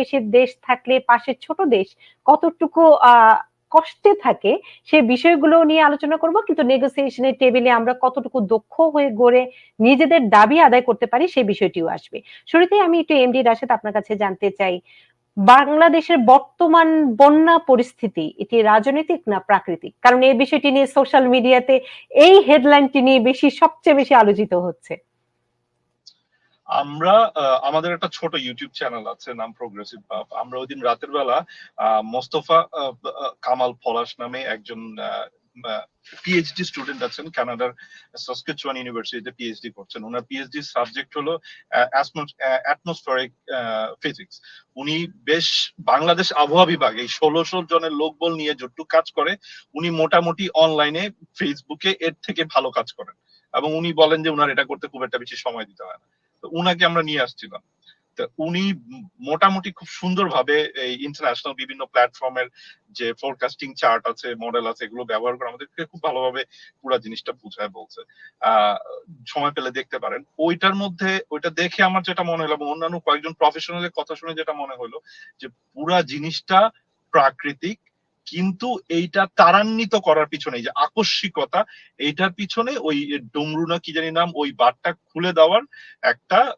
বেশি দেশ থাকলে, পাশের ছোট দেশ কতটুকু কষ্টে থাকে সেই বিষয়গুলো নিয়ে আলোচনা করব। কিন্তু নেগোসিয়েশনের টেবিলে আমরা কতটুকু দক্ষ হয়ে গড়ে নিজেদের দাবি আদায় করতে পারি সেই বিষয়টিও আসবে। শুরুতেই আমি একটু এমডি রাশেদ আপনার কাছে জানতে চাই। বাংলাদেশের বর্তমান বন্যা পরিস্থিতি এটি রাজনৈতিক না প্রাকৃতিক? কারণ এই বিষয়টি নিয়ে সোশ্যাল মিডিয়াতে এই হেডলাইনটি নিয়ে বেশি, সবচেয়ে বেশি আলোচিত হচ্ছে। আমরা আমাদের একটা ছোট ইউটিউব চ্যানেল আছে, নাম প্রোগ্রেসিভ বাপ আমরা ওই দিন রাতের বেলা মোস্তফা কামাল পলাশ নামে একজন পিএইচডি স্টুডেন্ট আছেন কানাডার সাসকেচুয়ান ইউনিভার্সিটিতে পিএইচডি করছেন। ওনার পিএইচডি সাবজেক্ট হলো অ্যাটমসফেরিক ফিজিক্স উনি বেশ বাংলাদেশ আবহাওয়া বিভাগ, এই ষোলোশো জনের লোকবল নিয়ে যতটুকু কাজ করে, উনি মোটামুটি অনলাইনে ফেসবুকে এর থেকে ভালো কাজ করেন। এবং উনি বলেন যে, উনার এটা করতে খুব একটা বেশি সময় দিতে হয় না। উনাকে আমরা নিয়ে আসছিলাম। তো উনি মোটামুটি খুব সুন্দরভাবে এই ইন্টারন্যাশনাল বিভিন্ন প্ল্যাটফর্মের যে ফোরকাস্টিং চার্ট আছে মডেল আছে, এগুলো ব্যবহার করে আমাদেরকে খুব ভালোভাবে পুরো জিনিসটা বুঝায় বলছে। সময় পেলে দেখতে পারেন। ওইটার মধ্যে, ওইটা দেখে আমার যেটা মনে হলো অন্যান্য কয়েকজন প্রফেশনালের কথা শুনে যেটা মনে হলো যে পুরা জিনিসটা প্রাকৃতিক কিন্তু এইটা তারান্বিত করার পিছনে যে আকস্মিকতা, এইটার পিছনে ওই ডুমরু না কি জানি নাম, ওই বারটা খুলে দেওয়ার একটা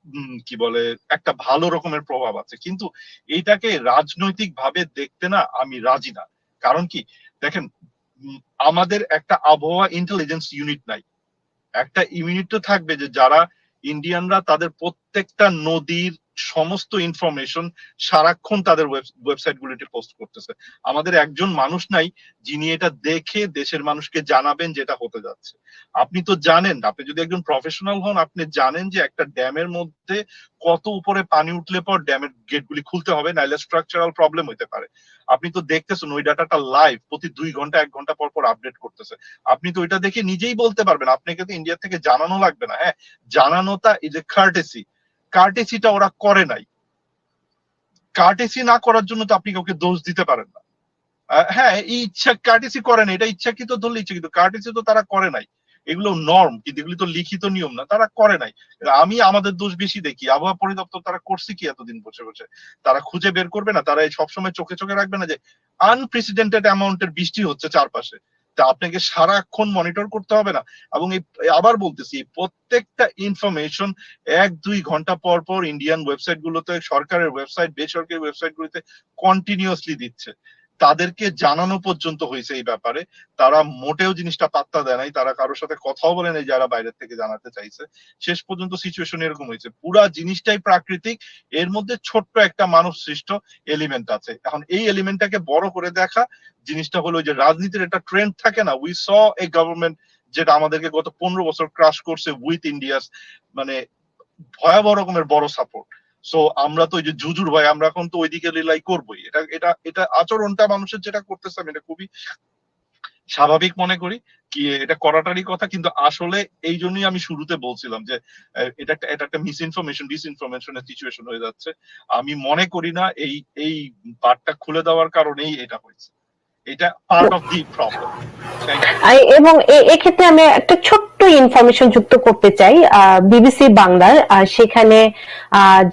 কি বলে, একটা ভালো রকমের প্রভাব আছে। কিন্তু এইটাকে রাজনৈতিক ভাবে দেখতে না আমি রাজি না। কারণ কি? দেখেন আমাদের একটা আবহাওয়া ইন্টেলিজেন্স ইউনিট নাই। একটা ইউনিট তো থাকবে যে যারা ইন্ডিয়ানরা তাদের প্রত্যেকটা নদীর সমস্ত ইনফরমেশন সারাক্ষণ তাদের ওয়েবসাইট গুলিতে পোস্ট করতেছে। আমাদের একজন মানুষ নাই যিনি এটা দেখে দেশের মানুষকে জানাবেন যেটা হতে যাচ্ছে। আপনি তো জানেন, আপনি যদি একজন প্রফেশনাল হন, আপনি জানেন যে একটা ড্যামের মধ্যে কত উপরে পানি উঠলে পর ড্যামের গেটগুলি খুলতে হবে, নাইলে স্ট্রাকচারাল প্রবলেম হতে পারে। আপনি তো দেখতেছেন ওই ডাটাটা লাইভ প্রতি দুই ঘণ্টা, এক ঘণ্টা পর পর আপডেট করতেছে। আপনি তো ওইটা দেখে নিজেই বলতে পারবেন, আপনাকে তো ইন্ডিয়া থেকে জানানো লাগবে না। হ্যাঁ জানানোটা এই যে কার্টেসি কার্টেসিটা ওরা করে নাই। কার্টেসি না করার জন্য তো আপনি কাউকে দোষ দিতে পারেন না। হ্যাঁ এই ইচ্ছা কার্টেসি করে না এটা ইচ্ছাকৃত ধরলে ইচ্ছাকৃত কার্টেসি তো তারা করে নাই। এগুলো নর্ম কিন্তু এগুলি তো লিখিত নিয়ম না, তারা করে নাই। আমি আমাদের দোষ বেশি দেখি, আবহাওয়া পরিদপ্তর তারা করছে কি এতদিন বসে বসে? তারা খুঁজে বের করবে না, তারা সবসময় চোখে চোখে রাখবে না যে আনপ্রেসিডেন্টেড অ্যামাউন্টের বৃষ্টি হচ্ছে চারপাশে। তা আপনাকে সারাক্ষণ মনিটর করতে হবে না। এবং আবার বলতেছি প্রত্যেকটা ইনফরমেশন এক দুই ঘণ্টা পর পর ইন্ডিয়ান ওয়েবসাইট গুলোতে, সরকারের ওয়েবসাইট বেসরকারি ওয়েবসাইট গুলোতে কন্টিনিউসলি দিচ্ছে। তাদেরকে জানানো পর্যন্ত হয়েছে এই ব্যাপারে। তারা মোটেও জিনিসটা পাত্তা দেয় নাই। তারা কারোর সাথে কথাও বলে নাই যারা বাইরের থেকে জানাতে চাইছে। শেষ পর্যন্ত সিচুয়েশন এরকম হয়েছে। পুরা জিনিসটাই প্রাকৃতিক। এর মধ্যে ছোট্ট একটা মানব সৃষ্ট এলিমেন্ট আছে। এখন এই এলিমেন্টটাকে বড় করে দেখা। জিনিসটা হলো যে রাজনীতির একটা ট্রেন্ড থাকে না। উই স এ গভর্নমেন্ট যেটা আমাদেরকে গত পনেরো বছর ক্রাশ করছে উইথ ইন্ডিয়াস মানে ভয়াবহ রকমের বড় সাপোর্ট সো আমরা তো ওই যে জুজুর ভাই, আমরা এখন তো ওইদিকে রিলাই করবোই। এটা এটা এটা আচরণটা মানুষের যেটা করতেছে, আমি এটা খুবই স্বাভাবিক মনে করি কি, এটা করাটারই কথা, কিন্তু আসলে এই জন্যই আমি শুরুতে বলছিলাম যে এটা একটা এটা একটা মিস ইনফরমেশন ডিস ইনফরমেশনের সিচুয়েশন হয়ে যাচ্ছে। আমি মনে করি না এই এই পার্টটা খুলে দেওয়ার কারণেই এটা হয়েছে। এটা পার্ট অফ দি প্রবলেম এবং এক্ষেত্রে আমি একটা ছোট্ট ইনফরমেশন যুক্ত করতে চাই বিবিসি বাংলার সেখানে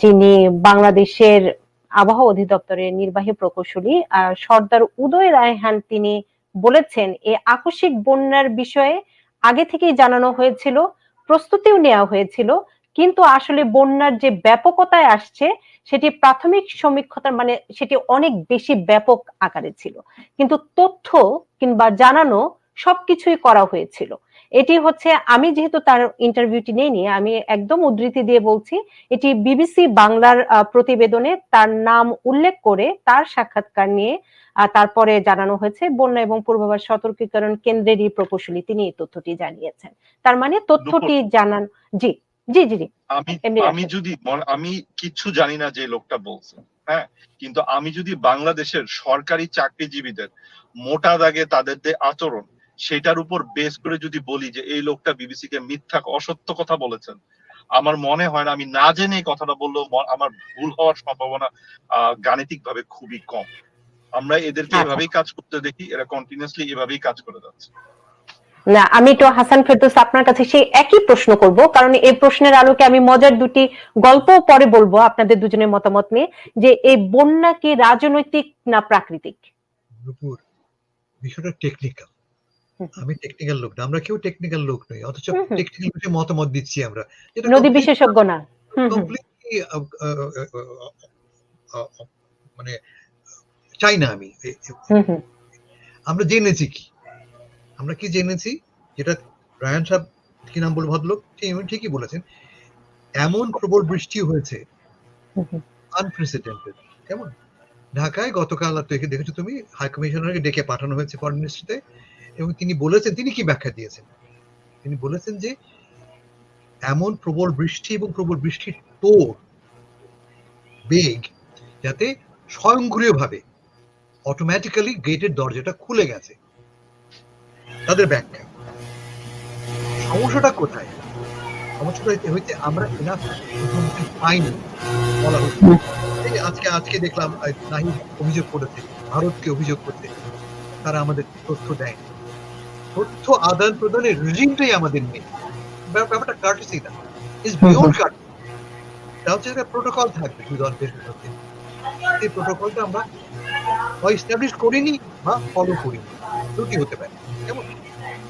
যিনি বাংলাদেশের আবহাওয়া অধিদপ্তরের নির্বাহী প্রকৌশলী সর্দার উদয় রায়হান তিনি বলেছেন এই আকস্মিক বন্যার বিষয়ে আগে থেকেই জানানো হয়েছিল, প্রস্তুতিও নেওয়া হয়েছিল, কিন্তু আসলে বন্যার যে ব্যাপকতায় আসছে, সেটি প্রাথমিক সমীক্ষার মানে সেটি অনেক বেশি ব্যাপক আকারে ছিল। কিন্তু তথ্য কিংবা জানানো সবকিছুই করা হয়েছিল। এটি হচ্ছে আমি যেহেতু তার ইন্টারভিউটি নেইনি আমি একদম উদ্ধৃতি দিয়ে বলছি এটি বিবিসি বাংলার প্রতিবেদনে তার নাম উল্লেখ করে তার সাক্ষাৎকার নিয়ে তারপরে জানানো হয়েছে। বন্যা এবং পূর্বাভাস সতর্কীকরণ কেন্দ্রেরই প্রকৌশলী তিনি এই তথ্যটি জানিয়েছেন। তার মানে তথ্যটি জানান জি জি জি জি। আমি আমি যদি আমি কিচ্ছু জানি না যে লোকটা বলছে হ্যাঁ? কিন্তু আমি যদি বাংলাদেশের সরকারি চাকরিজীবীদের মোটা দাগে তাদের যে আচরণ সেটার উপর বেস করে যদি বলি যে এই লোকটা বিবিসি কে মিথ্যা অসত্য কথা বলেছেন আমার মনে হয় না আমি না জেনে কথাটা বললেও আমার ভুল হওয়ার সম্ভাবনা গাণিতিক ভাবে খুবই কম আমরা এদেরকে আচ্ছা। এভাবেই কাজ করতে দেখি এরা কন্টিনিউয়াসলি এভাবেই কাজ করে যাচ্ছে না আমি তো হাসান ফেরদৌস আপনার কাছে সেই একই প্রশ্ন করব কারণ এই প্রশ্নের আলোকে আমি মজার দুটি গল্প পরে বলব আপনাদের দুজনের মতামত নিয়ে যে এই বন্যা কি রাজনৈতিক না প্রাকৃতিক বিষয়টা টেকনিক্যাল। আমি টেকনিক্যাল লোক না আমরা কেউ টেকনিক্যাল লোক নই অথচ। টেকনিক্যাল বিষয়ে মতামত দিচ্ছি আমরা। যেটা নদী বিশেষজ্ঞ না। কমপ্লিটলি মানে চাই না আমি। আমরা জেনেছি কি? আমরা কি জেনেছি? যেটা রায়ান সাহেব কি নাম বলে ভদ্রলোক? ঠিকই বলেছেন এমন প্রবল বৃষ্টি হয়েছে। আনপ্রেসিডেন্টেড কেমন? ঢাকায় গতকাল আর দেখে দেখেছ তুমি হাই কমিশনারকে ডেকে পাঠানো হয়েছে ফরেন মিনিস্ট্রিতে এবং তিনি বলেছেন, তিনি কি ব্যাখ্যা দিয়েছেন? তিনি বলেছেন যে, এমন প্রবল বৃষ্টি এবং প্রবল বৃষ্টির তোর, বেগ, যাতে স্বয়ংক্রিয়ভাবে অটোমেটিক্যালি গেটের দরজাটা খুলে গেছে। তাদের ব্যাখ্যা। সমস্যাটা কোথায়? সমস্যাটা হইতে- আমরা এনাফ পাইনি, বলা হচ্ছে। আজকে আজকে দেখলাম নাহিদ অভিযোগ করেছে, ভারতকে অভিযোগ করতে তারা আমাদের তথ্য দেয় তথ্য আদান প্রদানের রিজিমটাই আমাদের নেই ব্যাপ- ব্যাপারটা কার্টেসি না। ইজ বিয়ন্ড কার্টেসি এটা হচ্ছে একটা প্রোটোকল থাকবে দলের মধ্যে। এই প্রোটোকলটা আমরা হয় এস্টাবলিশ করিনি বা ফলো করিনি। দুটি হতে পারে। কেমন?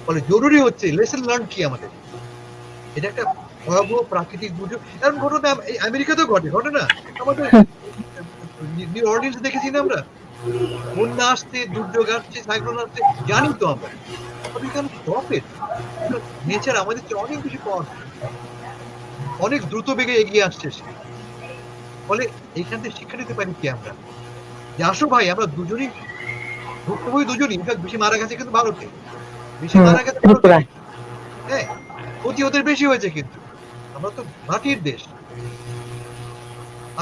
ফলে জরুরি হচ্ছে লেসন লার্ন কি আমাদের? এটা একটা ভয়াবহ প্রাকৃতিক দুর্যোগ। এরকম ঘটনা এই আমেরিকাতেও ঘটে ঘটে না? আমাদের নিউ অর্ডিয়েন্স দেখেছি না আমরা? বন্যা আসছে দুর্যোগ আসছে সাইক্লোন আসছে জানি তো আমরা। নেচার আমাদের চেয়ে অনেক বেশি পাওয়ার অনেক দ্রুত বেগে এগিয়ে আসছে সে। ফলে এইখান থেকে শিক্ষা নিতে পারি কি আমরা? যে আসো ভাই আমরা দুজনই ভুক্তভোগী দুজনই। ইনফ্যাক্ট বেশি মারা গেছে কিন্তু ভারতে বেশি মারা গেছে হ্যাঁ ক্ষতি ওদের বেশি হয়েছে কিন্তু। আমরা তো মাটির দেশ।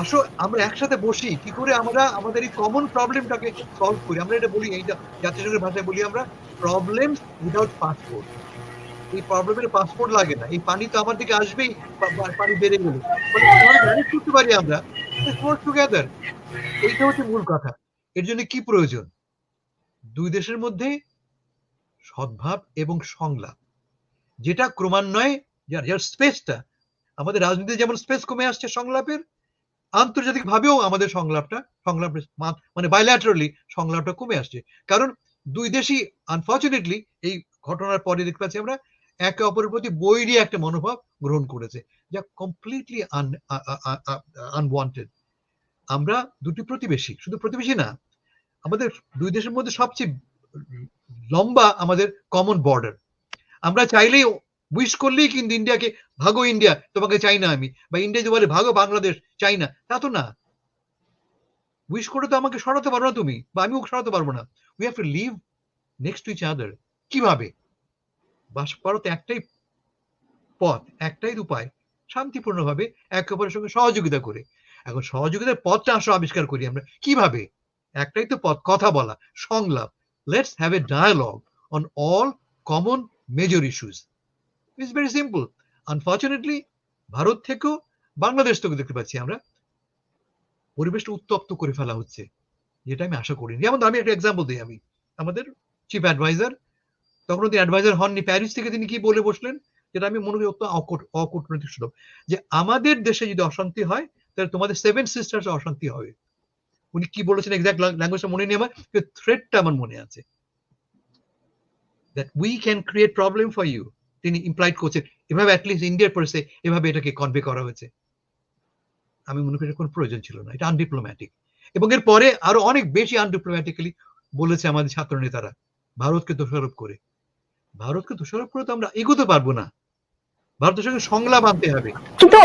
আসো আমরা একসাথে বসি। কি করে আমরা আমাদের এই কমন প্রবলেমটাকে সলভ করি? আমরা এটা বলি এইটা জাতিসংঘের ভাষায় বলি আমরা উইদাউট পাসপোর্ট এই প্রবলেমের পাসপোর্ট লাগে না। এই পানি তো আমার দিকে আসবেই পানি বেড়ে গেলে। ম্যানেজ করতে পারি আমরা? টুগেদার এইটা হচ্ছে মূল কথা। এর জন্য কি প্রয়োজন? দুই দেশের মধ্যে সদ্ভাব এবং সংলাপ। যেটা ক্রমান্বয়ে, যার যার স্পেসটা আমাদের রাজনীতিতে যেমন স্পেস কমে আসছে সংলাপের আন্তর্জাতিক ভাবেও আমাদের সংলাপটা সংলাপ মানে বাইল্যাটারালি সংলাপটা কমে আসছে। কারণ দুই দেশই আনফর্চুনেটলি এই ঘটনার পরে দেখতে পাচ্ছি আমরা একে অপরের প্রতি বৈরী একটা মনোভাব গ্রহণ করেছে, যা কমপ্লিটলি আনওয়ান্টেড আমরা দুটি প্রতিবেশী, শুধু প্রতিবেশী না, আমাদের দুই দেশের মধ্যে সবচেয়ে লম্বা আমাদের কমন বর্ডার আমরা চাইলেই উইশ করলেই কিন্তু ইন্ডিয়াকে ভাগো ইন্ডিয়া তোমাকে চাই না আমি, বা ইন্ডিয়া যদি বলে ভাগো বাংলাদেশ, চাই না, তা তো না। উইশ করে তো আমাকে সরাতে পারো না তুমি, বা আমিও সরাতে পারব না। We have to live next to each other কীভাবে? বাস করার তো একটাই পথ, একটাই উপায়, শান্তিপূর্ণভাবে একে অপরের সঙ্গে সহযোগিতা করে। এখন সহযোগিতার পথটা আসো, আবিষ্কার করি আমরা। কীভাবে? একটাই তো পথ, কথা বলা, সংলাপ। Let's have a dialogue on all common major issues it's very simple unfortunately Bharat থেকেও বাংলাদেশ থেকে দেখতে পাচ্ছি আমরা। পরিবেশটা উত্তপ্ত করে ফেলা হচ্ছে। যেটা আমি আশা করিনি। যেমন আমি একটা এক্সাম্পল দিই আমি। আমাদের চিফ অ্যাডভাইজার তখন তিনি অ্যাডভাইজার হননি। প্যারিস থেকে তিনি কি বলে বসলেন? যেটা আমি মনে করি অত্যন্ত অকূট- অকূটনৈতিক সুলভ। যে আমাদের দেশে যদি অশান্তি হয়, তাহলে তোমাদের সেভেন সিস্টার্স অশান্তি হবে। উনি কি বলেছেন এক্সাক্ট ল্যাঙ্গুয়েজটা মনে নেই আমার থ্রেডটা আমার মনে আছে। That we can create problem for you তিনি ইমপ্লাইড করছেন। এভাবে অ্যাটলিস্ট ইন্ডিয়ার পরিসে এভাবে এটাকে কনভে করা হয়েছে। আমি মনে করি কোনো প্রয়োজন ছিল না, এটা আনডিপ্লোম্যাটিক এবং এর পরে আরও অনেক বেশি আনডিপ্লোম্যাটিক্যালি বলেছে আমাদের ছাত্র নেতারা ভারতকে দোষারোপ করে। ভারতকে দোষারোপ করে তো আমরা এগোতে পারব না। ভারতের সঙ্গে সংলাপ আনতে হবে। কিন্তু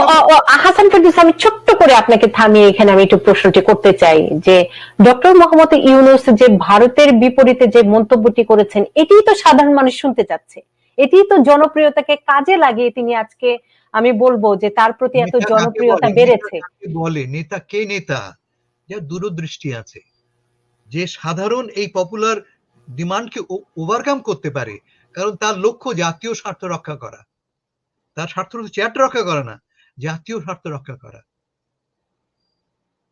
হাসান আমি ছোট্ট করে আপনাকে থামিয়ে এখানে আমি একটু প্রশ্নটি করতে চাই, যে ডক্টর মোহাম্মদ ইউনুস যে ভারতের বিপরীতে যে মন্তব্যটি করেছেন তো সাধারণ মানুষ শুনতে চাচ্ছে। এটিই তো জনপ্রিয়তাকে কাজে লাগিয়ে তিনি আজকে আমি বলব যে তার প্রতি এত জনপ্রিয়তা বেড়েছে। বলে? নেতা কে নেতা? যার দূরদৃষ্টি আছে। যে সাধারণ এই পপুলার ডিমান্ডকে ওভারকাম করতে পারে কারণ তার লক্ষ্য জাতীয় স্বার্থ রক্ষা করা। তার স্বার্থ চেয়ারটা রক্ষা করা না জাতীয় স্বার্থ রক্ষা করা।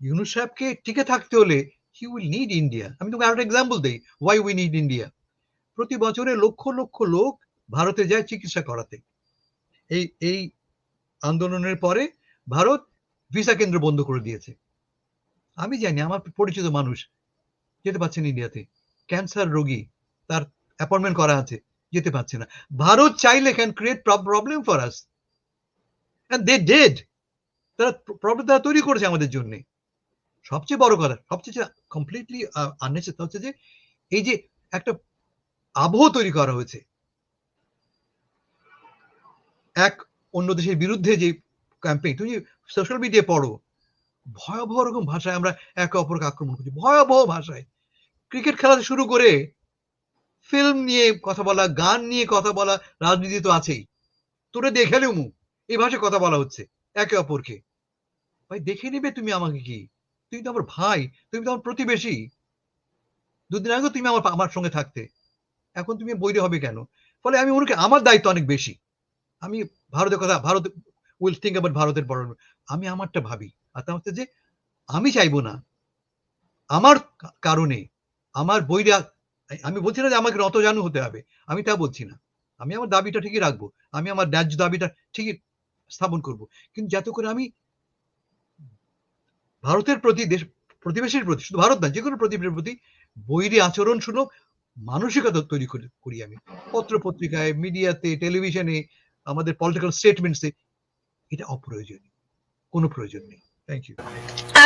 ইউনুস সাহেবকে টিকে থাকতে হলে হি উইল নিড ইন্ডিয়া আমি তোমাকে আরেকটা এক্সাম্পল দিই ওয়াই উই নিড ইন্ডিয়া প্রতি বছরে লক্ষ লক্ষ লোক ভারতে যায় চিকিৎসা করাতে। এই এই আন্দোলনের পরে ভারত ভিসা কেন্দ্র বন্ধ করে দিয়েছে। আমি জানি, আমার পরিচিত মানুষ যেতে পারছেন ইন্ডিয়াতে। ক্যান্সার রোগী, তার অ্যাপয়েন্টমেন্ট করা আছে, যেতে পারছে না। ভারত চাইলে can create problem for us they did তারা প্রবলেম তারা তৈরি করেছে আমাদের জন্য। সবচেয়ে বড় কথা, সবচেয়ে কমপ্লিটলি আননেসেসারি হচ্ছে যে, এই যে একটা আবহ তৈরি করা হয়েছে। এক অন্য দেশের বিরুদ্ধে যে ক্যাম্পেইন তুমি সোশ্যাল মিডিয়ায় পড়ো, ভয়াবহ রকম ভাষায় আমরা একে অপরকে আক্রমণ করছি, ভয়াবহ ভাষায়। ক্রিকেট খেলা শুরু করে ফিল্ম নিয়ে কথা বলা, গান নিয়ে কথা বলা, রাজনীতি তো আছেই। তোরে দেখে মু এই ভাষায় কথা বলা হচ্ছে একে অপরকে। ভাই, দেখে নিবে তুমি আমাকে কি? তুমি তো আমার ভাই, তুমি তো আমার প্রতিবেশী। দুদিন আগে তুমি আমার আমার সঙ্গে থাকতে। এখন তুমি বৈরী হবে কেন? ফলে আমি করি আমার দায়িত্ব অনেক বেশি। আমি ভারতের কথা, ভারত উইল থিঙ্ক আবার ভারতের বড় আমি আমারটা ভাবি। আর তা হচ্ছে যে আমি চাইব না, আমার কারণে, আমার বইরা আমি বলছি না যে আমাকে নত জানু হতে হবে, আমি তা বলছি না। আমি আমার দাবিটা ঠিকই রাখব, আমি আমার ন্যায্য দাবিটা ঠিকই স্থাপন করব। কিন্তু যাতে করে আমি ভারতের প্রতি, দেশ, প্রতিবেশীর প্রতি, শুধু ভারত না, যে কোনো প্রতিবেশীর প্রতি বৈরী আচরণ শুনো, মানসিকতা তৈরি করি আমি। পত্র পত্রিকায় মিডিয়াতে, টেলিভিশনে আমাদের পলিটিক্যাল স্টেটমেন্টসে এটা অপ্রয়োজনীয় কোনো প্রয়োজন নেই। Thank you